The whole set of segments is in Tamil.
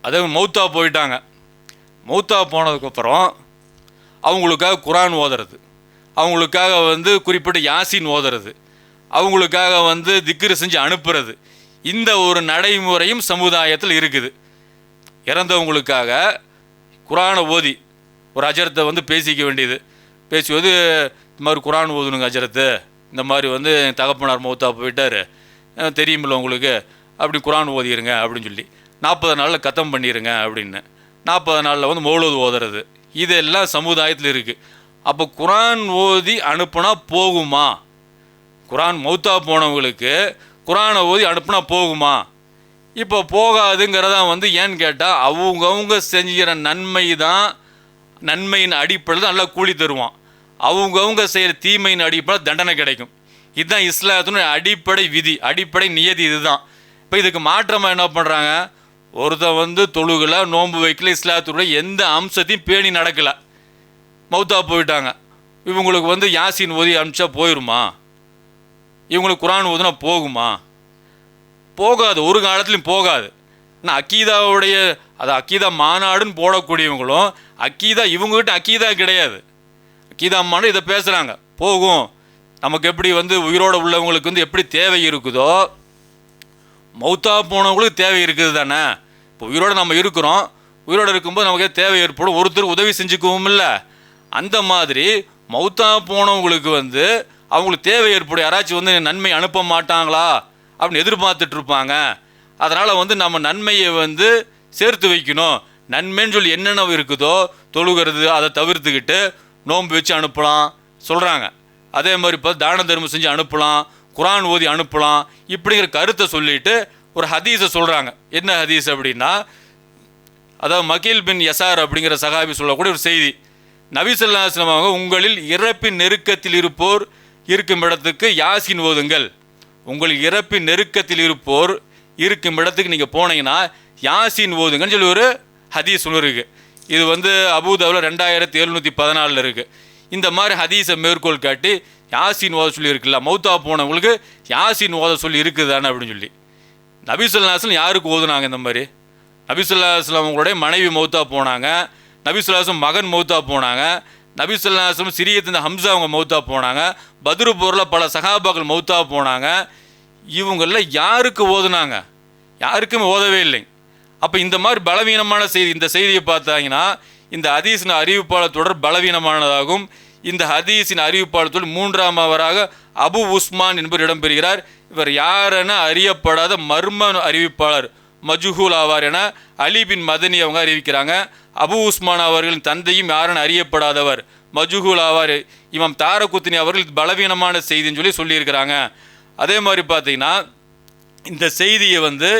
அதே மௌத்தா போயிட்டாங்க. மௌத்தா போனதுக்கப்புறம் அவங்களுக்காக குரான் ஓதுறது. அவங்களுக்காக வந்து குறிப்பிட்ட யாசின் ஓதுறது. அவங்களுக்காக வந்து திக்ரு செஞ்சு அனுப்புறது. இந்த ஒரு நடைமுறையும் சமுதாயத்தில் இருக்குது. இறந்தவங்களுக்காக குரானை ஓதி ஒரு அஜரத்தை வந்து பேசிக்க வேண்டியது. பேசுவது இந்த மாதிரி குரான் ஓதுனுங்க அஜரத்து. இந்த மாதிரி வந்து தகப்பனார் மௌத்தா போயிட்டார். தெரியுமில்ல உங்களுக்கு. அப்படி குரான் ஓதிருங்க அப்படின்னு சொல்லி. நாற்பது நாளில் கத்தம் பண்ணிடுங்க அப்படின்னு. நாற்பது நாளில் வந்து மௌலது ஓதுறது. இதெல்லாம் சமுதாயத்தில் இருக்குது அப்போ குரான் ஓதி அனுப்புனா போகுமா? குரான் மௌத்தா போனவங்களுக்கு குரானை ஓதி அனுப்புனா போகுமா? இப்போ போகாதுங்கிறதா வந்து ஏன்னு கேட்டால் அவங்கவுங்க செஞ்சுக்கிற நன்மை தான் நன்மையின் அடிப்படையில் நல்லா கூலி தருவான். அவங்கவுங்க செய்கிற தீமையின் அடிப்படையில் தண்டனை கிடைக்கும். இதுதான் இஸ்லாத்தினுடைய அடிப்படை விதி அடிப்படை நியதி இதுதான். இப்போ இதுக்கு மாற்றமாக என்ன பண்ணுறாங்க ஒருத்தன் வந்து தொழுகலை நோன்பு வைக்கல இஸ்லாத்துடைய எந்த அம்சத்தையும் பேணி நடக்கலை. மௌத்தா போயிட்டாங்க. இவங்களுக்கு வந்து யாசின் ஓதி அனுப்பிச்சா போயிருமா? இவங்களுக்கு குரான் ஓதுனா போகுமா? போகாது ஒரு காலத்துலையும் போகாது. ஆனால் அக்கீதாவுடைய அது அக்கீதா மாநாடுன்னு போடக்கூடியவங்களும் அக்கீதா இவங்ககிட்ட அக்கீதா கிடையாது. அக்கீதா இதை பேசுகிறாங்க போகும். நமக்கு எப்படி வந்து உயிரோடு உள்ளவங்களுக்கு வந்து எப்படி தேவை இருக்குதோ மௌத்தா போனவங்களுக்கு தேவை இருக்குது தானே. இப்போ உயிரோடு நம்ம இருக்கிறோம். உயிரோடு இருக்கும்போது நமக்கு தேவை ஏற்படும். ஒருத்தர் உதவி செஞ்சுக்கவும் இல்லை. அந்த மாதிரி மௌத்தா போனவங்களுக்கு வந்து அவங்களுக்கு தேவை ஏற்படும். யாராச்சும் வந்து நன்மை அனுப்ப மாட்டாங்களா? அப்படின்னு எதிர்பார்த்துட்டு இருப்பாங்க. அதனால் வந்து நம்ம நன்மையை வந்து சேர்த்து வைக்கணும். நன்மைன்னு சொல்லி என்னென்ன இருக்குதோ தொழுகிறது அதை தவிர்த்துக்கிட்டு நோன்பு வச்சு அனுப்பலாம் சொல்கிறாங்க அதே மாதிரி இப்போ தான தர்மம் செஞ்சு அனுப்பலாம் குரான் ஓதி அனுப்பலாம் இப்படிங்கிற கருத்தை சொல்லிட்டு ஒரு ஹதீஸை சொல்கிறாங்க என்ன ஹதீஸ் அப்படின்னா அதாவது மகீல் பின் யசார் அப்படிங்கிற சகாபி சொல்லக்கூடிய ஒரு செய்தி. நபிசல்லாஸ்லம் அவங்க உங்களில் இறப்பின் நெருக்கத்தில் இருப்போர் இருக்கும் இடத்துக்கு யாசின் ஓதுங்கள். உங்கள் இறப்பின் நெருக்கத்தில் இருப்போர் இருக்கும் இடத்துக்கு நீங்கள் போனீங்கன்னா யாசின் ஓதுங்கன்னு சொல்லி ஒரு ஹதீஸ் ஒன்று இருக்குது இது வந்து அபுதாவில் ரெண்டாயிரத்தி எழுநூற்றி பதினாலில் இருக்குது இந்த மாதிரி ஹதீஸை மேற்கோள் காட்டி யாசின் ஓத சொல்லி இருக்குல்ல மௌத்தா போனவங்களுக்கு யாசின் ஓத சொல்லி இருக்குதானே அப்படின்னு சொல்லி. நபிசுல்லாஸ்லம் யாருக்கு ஓதுனாங்க இந்த மாதிரி? நபிசுல்லாஸ்லம் அவங்களுடைய மனைவி மௌத்தா போனாங்க நபிசுல்லாஸ்லம் மகன் மௌத்தா போனாங்க நபிசுல்லாஸ்லம் சிரியத்தின் ஹம்சா அவங்க மௌத்தா போனாங்க பத்ரு போரில் பல சகாபாக்கள் மௌத்தா போனாங்க. இவங்களில் யாருக்கு ஓதுனாங்க? யாருக்குமே ஓதவே இல்லைங்க அப்போ இந்த மாதிரி பலவீனமான செய்தி இந்த செய்தியை பார்த்தாங்கன்னா இந்த ஹதீஸின் அறிவிப்பாளர் தொடர் பலவீனமானதாகும். இந்த ஹதீஸின் அறிவிப்பாளர் மூன்றாம் அவராக அபு உஸ்மான் என்பவர் இடம்பெறுகிறார். இவர் யாரென அறியப்படாத மர்ம அறிவிப்பாளர் மஜுஹூல் ஆவார் என அலிபின் மதனி அவங்க அறிவிக்கிறாங்க. அபு உஸ்மான் அவர்களின் தந்தையும் யாரென அறியப்படாதவர் மஜுஹூல் ஆவார். இமாம் தாரகுத்தினி அவர்கள் பலவீனமான செய்தின்னு சொல்லி சொல்லியிருக்கிறாங்க. அதே மாதிரி பார்த்தீங்கன்னா இந்த செய்தியை வந்து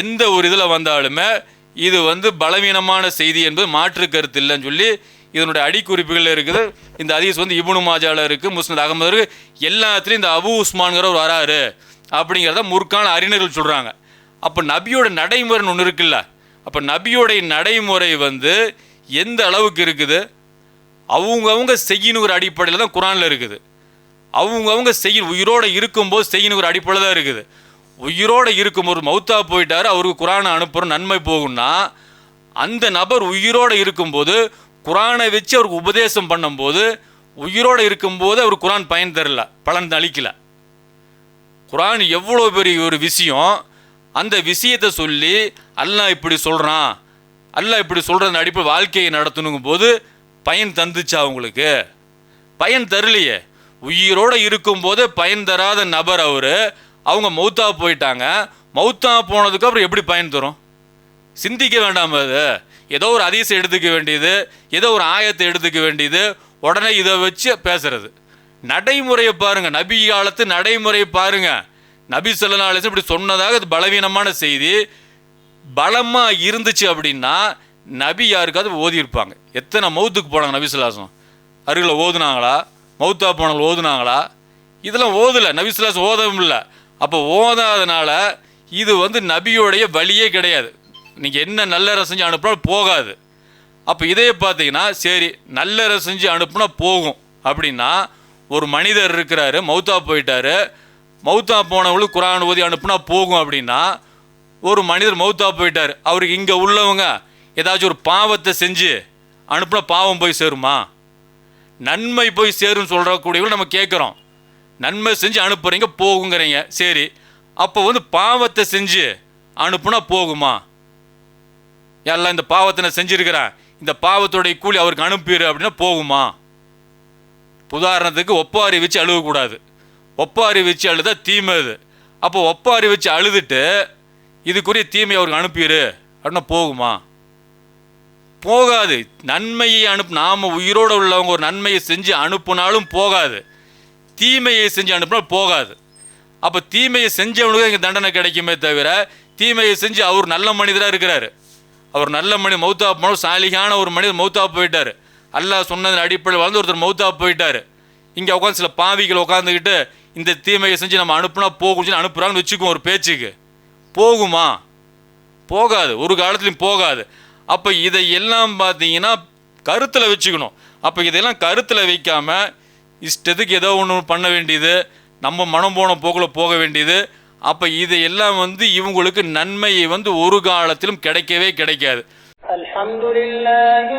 எந்த ஒரு இதில் வந்தாலுமே இது வந்து பலவீனமான செய்தி என்பது மாற்று கருத்து இல்லைன்னு சொல்லி இதனுடைய அடிக்குறிப்புகள் இருக்குது. இந்த அதீஸ் வந்து இபுனு மாஜாவில் இருக்குது முஸ்னத் அகமது இருக்குது எல்லாத்துலேயும் இந்த அபு உஸ்மான்கிறவர் வராரு அப்படிங்கிறத முற்கான அறிஞர்கள் சொல்கிறாங்க அப்போ நபியோட நடைமுறைன்னு ஒன்று இருக்குல்ல? அப்போ நபியோடைய நடைமுறை வந்து எந்த அளவுக்கு இருக்குது? அவங்கவுங்க செய்யணுங்கிற அடிப்படையில் தான் குரானில் இருக்குது. அவங்கவுங்க செய்ய உயிரோட இருக்கும்போது செய்யணுங்கிற அடிப்படையில் தான் இருக்குது. உயிரோட ஒரு மௌத்தா போயிட்டாரு அவருக்கு குரானை அனுப்புகிற நன்மை போகும்னா அந்த நபர் உயிரோட இருக்கும்போது குரானை வச்சு அவருக்கு உபதேசம் பண்ணும்போது உயிரோட இருக்கும்போது அவர் குரான் பயன் தரல பலன் அளிக்கல. குரான் எவ்வளோ பெரிய ஒரு விஷயம் அந்த விஷயத்தை சொல்லி அல்லாஹ் இப்படி சொல்கிறான் அல்லாஹ் இப்படி சொல்கிற அடிப்படை வாழ்க்கையை நடத்தணுங்கும் போது பயன் தந்துச்சா அவங்களுக்கு பயன் தரலையே. உயிரோட இருக்கும்போது பயன் தராத நபர் அவர் அவங்க மௌத்தா போயிட்டாங்க. மௌத்தா போனதுக்கு அப்புறம் எப்படி பயன் தரும்? சிந்திக்க வேண்டாம் அது. ஏதோ ஒரு அதிசயம் எடுத்துக்க வேண்டியது. ஏதோ ஒரு ஆயத்தை எடுத்துக்க வேண்டியது. உடனே இதை வச்சு பேசுறது. நடைமுறையை பாருங்க. நபி காலத்து நடைமுறையை பாருங்க. நபி சொல்லா இப்படி சொன்னதாக அது பலவீனமான செய்தி. பலமாக இருந்துச்சு அப்படின்னா நபி யாருக்காவது ஓதி இருப்பாங்க. எத்தனை மௌத்துக்கு போனாங்க நபி அருகில் ஓதுனாங்களா? மௌத்தா போனவங்க ஓதுனாங்களா? இதெல்லாம் ஓதலை. நபி ஓதவும் இல்லை. அப்போ ஓதாதனால இது வந்து நபியோடைய வழியே கிடையாது. நீங்கள் என்ன நல்ல செஞ்சு அனுப்புனா போகாது. அப்போ இதே பார்த்தீங்கன்னா சரி நல்ல செஞ்சு அனுப்புனா போகும். அப்படின்னா ஒரு மனிதர் இருக்கிறாரு மௌத்தா போயிட்டாரு. மௌத்தா போனவங்களுக்கு குரான் ஓதி அனுப்புனா போகும் அப்படின்னா ஒரு மனிதர் மௌத்தா போயிட்டார். அவருக்கு இங்கே உள்ளவங்க ஏதாச்சும் ஒரு பாவத்தை செஞ்சு அனுப்புனா பாவம் போய் சேருமா? நன்மை போய் சேரும்னு சொல்கிறக்கூடியவங்க நம்ம கேட்குறோம் நன்மை செஞ்சு அனுப்புகிறீங்க போகுங்கிறீங்க. சரி அப்போ வந்து பாவத்தை செஞ்சு அனுப்புனா போகுமா? எல்லாம் இந்த பாவத்தை நான் செஞ்சுருக்கிறேன் இந்த பாவத்துடைய கூலி அவருக்கு அனுப்பிடு அப்படின்னா போகுமா? உதாரணத்துக்கு ஒப்பாரி வச்சு அழுகக்கூடாது. ஒப்பாரி வச்சு அழுதா தீமை இது அப்போ ஒப்பாரி வச்சு அழுதுட்டு இதுக்குரிய தீமை அவருக்கு அனுப்பிடு அப்படின்னா போகுமா? போகாது. நன்மையை அனுப்பு நாம உயிரோடு உள்ளவங்க ஒரு நன்மையை செஞ்சு அனுப்புனாலும் போகாது. தீமையை செஞ்சு அனுப்புனா போகாது. அப்போ தீமையை செஞ்சவனுக்கு இங்கே தண்டனை கிடைக்குமே தவிர தீமையை செஞ்சு அவர் நல்ல மனிதராக இருக்கிறார். அவர் நல்ல மனிதர் மௌத்தா போனோம் சாலிகான ஒரு மனிதர் மௌத்தா போயிட்டார். அல்லாஹ் சொன்னதன் அடிப்படையில் வந்து ஒருத்தர் மௌத்தா போயிட்டார். இங்கே உட்காந்து சில பாவிகள் உட்காந்துக்கிட்டு இந்த தீமையை செஞ்சு நம்ம அனுப்புனா போகும் சொல்லி அனுப்புகிறாங்கன்னு வச்சுக்குவோம் ஒரு பேச்சுக்கு. போகுமா? போகாது. ஒரு காலத்துலையும் போகாது. அப்போ இதை எல்லாம் பார்த்தீங்கன்னா கருத்தில் வச்சுக்கணும். அப்போ இதெல்லாம் கருத்தில் வைக்காமல் இஷ்டத்துக்கு ஏதோ ஒன்று பண்ண வேண்டியது நம்ம மனம் போன போக்கில் போக வேண்டியது. அப்போ இதையெல்லாம் வந்து இவங்களுக்கு நன்மையை வந்து ஒரு காலத்திலும் கிடைக்கவே கிடைக்காது. அல்ஹம்துலில்லாஹி